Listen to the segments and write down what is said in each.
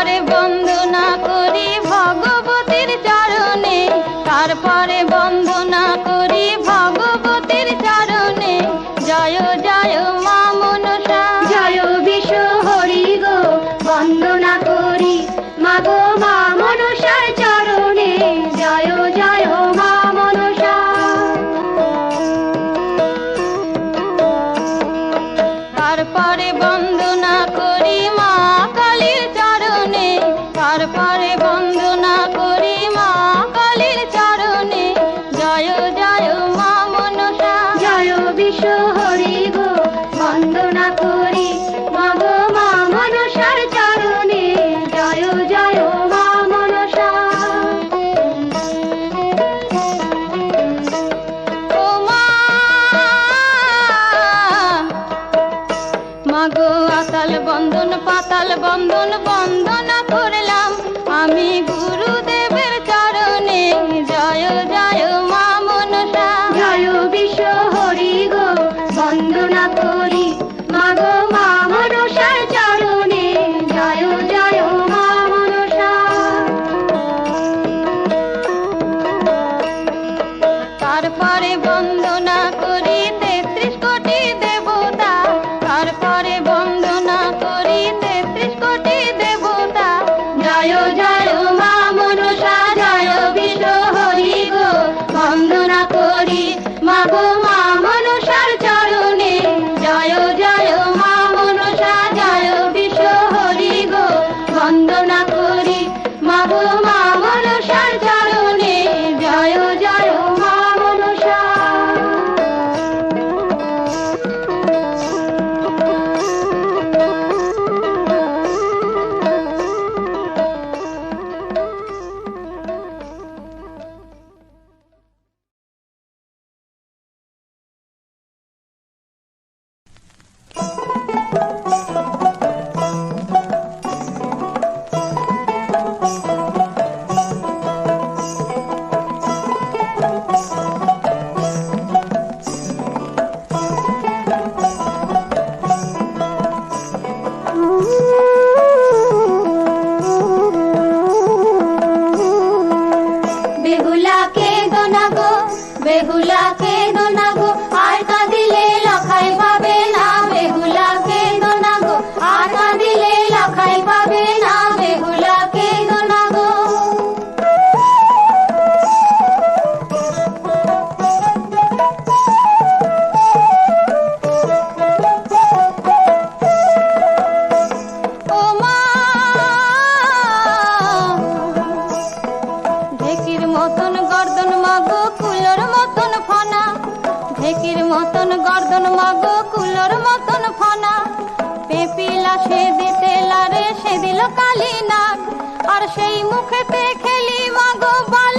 তোমারে party one মতন গর্দন, mug কুলোর মতন ফনা। পেপিলা সে দিতে লারে, সে দিল কালি নাগ আর সেই মুখেতে খেলি মগ বা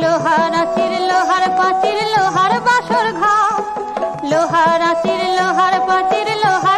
লোহার আসির লোহার পাচির লোহার বাসর ঘা লোহার আসির লোহার পাচির লোহার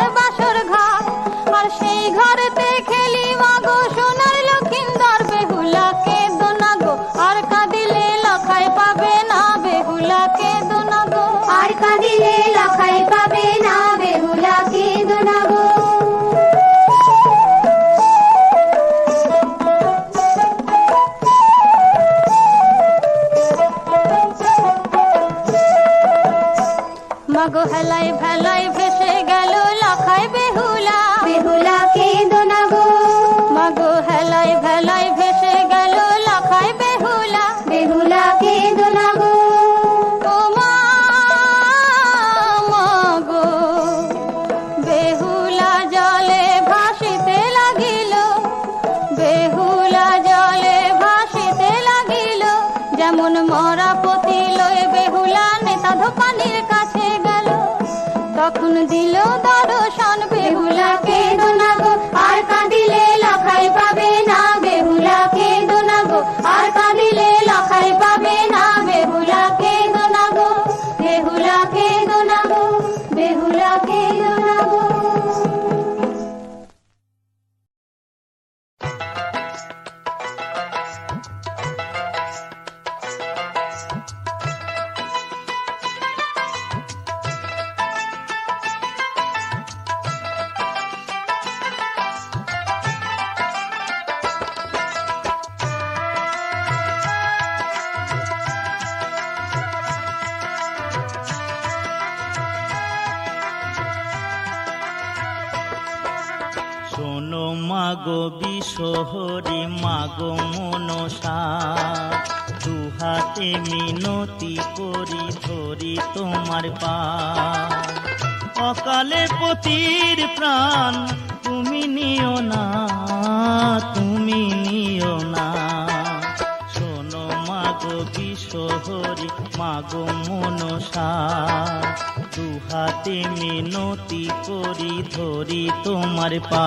মাগো বিশহরি, মাগো মনসা। দুহাতে মিনতি করি, ধরি তোমার পা। অকালে পতির প্রাণ তুমি নিও না, তুমি নিও না। শোনো মাগো বিশহরি, মাগো মনসা। দুহাতে মিনতি করি, ধরি তোমার পা।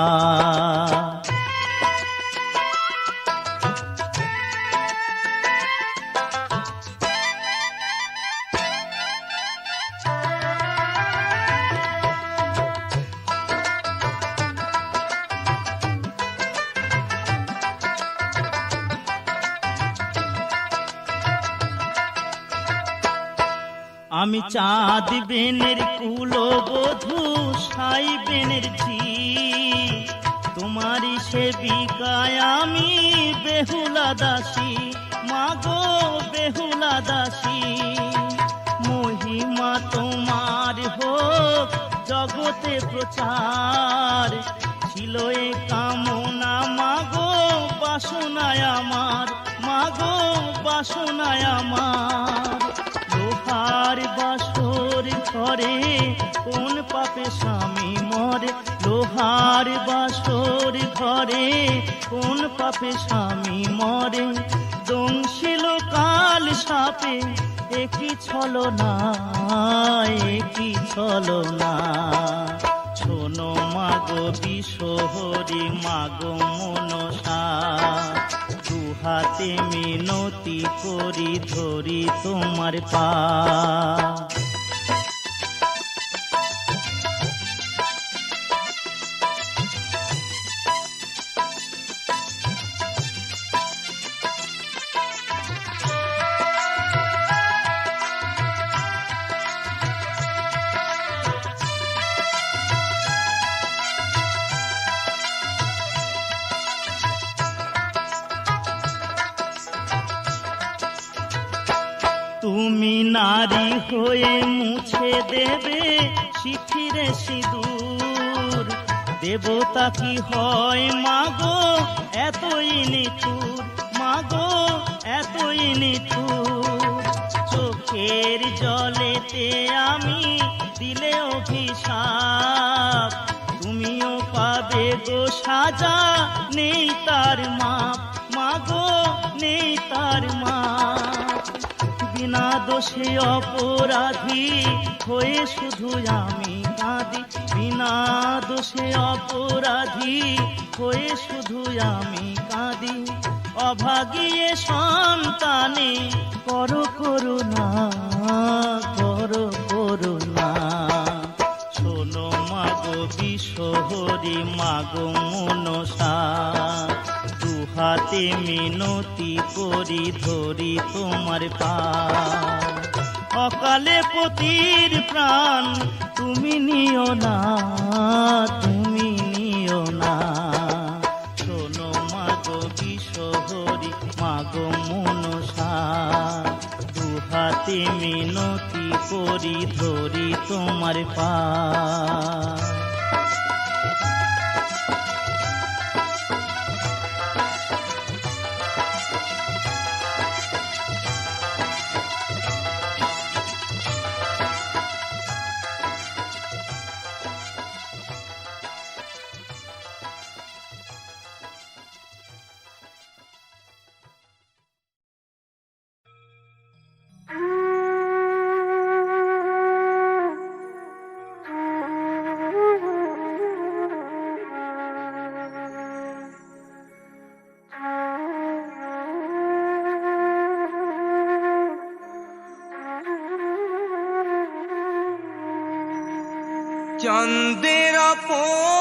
আমি চাঁদ বেনের কুলো বধু, সাই বেনের ঝি তোমারই সেবিকায় আমি বেহুলা দাসী, মাগো বেহুলা দাসী। মহিমা তোমার হোক, জগতে প্রচার। ছিল এ কামনা, মাগো বাসনায় আমার, মাগো বাসনায় আমার। লোহার বাসর ঘরে, কোন পাপে স্বামী মরে? লোহার বাসর ঘরে, কোন পাপে স্বামী মরে? দংশিল কাল সাপে একই ছলো না একই ছলো না? শোনো মাগো বিশহরি মাগো মনসা দুহাতে মিনতি করি ধরি তোমার পা। তুমি নারী হয়ে মুছে দেবে শিখিরে সিঁদুর। দেবতা কি হয় মাগো? এতই নিঠুর। মাগো, এতই নিঠুর। চোখের জলেতে আমি দিলে অভিশাপ। তুমিও পাবে গো সাজা, নেই তার মাপ। মাগো, নেই তার মাপ। বিনা দোষে অপরাধী হয়ে শুধু আমি কাঁদি। বিনা দোষে অপরাধী হয়ে শুধু আমি কাঁদি। অভাগিয়ে সন্তানে তোমার পা অকালে পতির প্রাণ তুমি নিও না, তুমি নিও না। শোনো মাগো বিশহরি মাগো মনসা, দুহাতে মিনতি করি ধরি তোমার পা চন্দের পোরা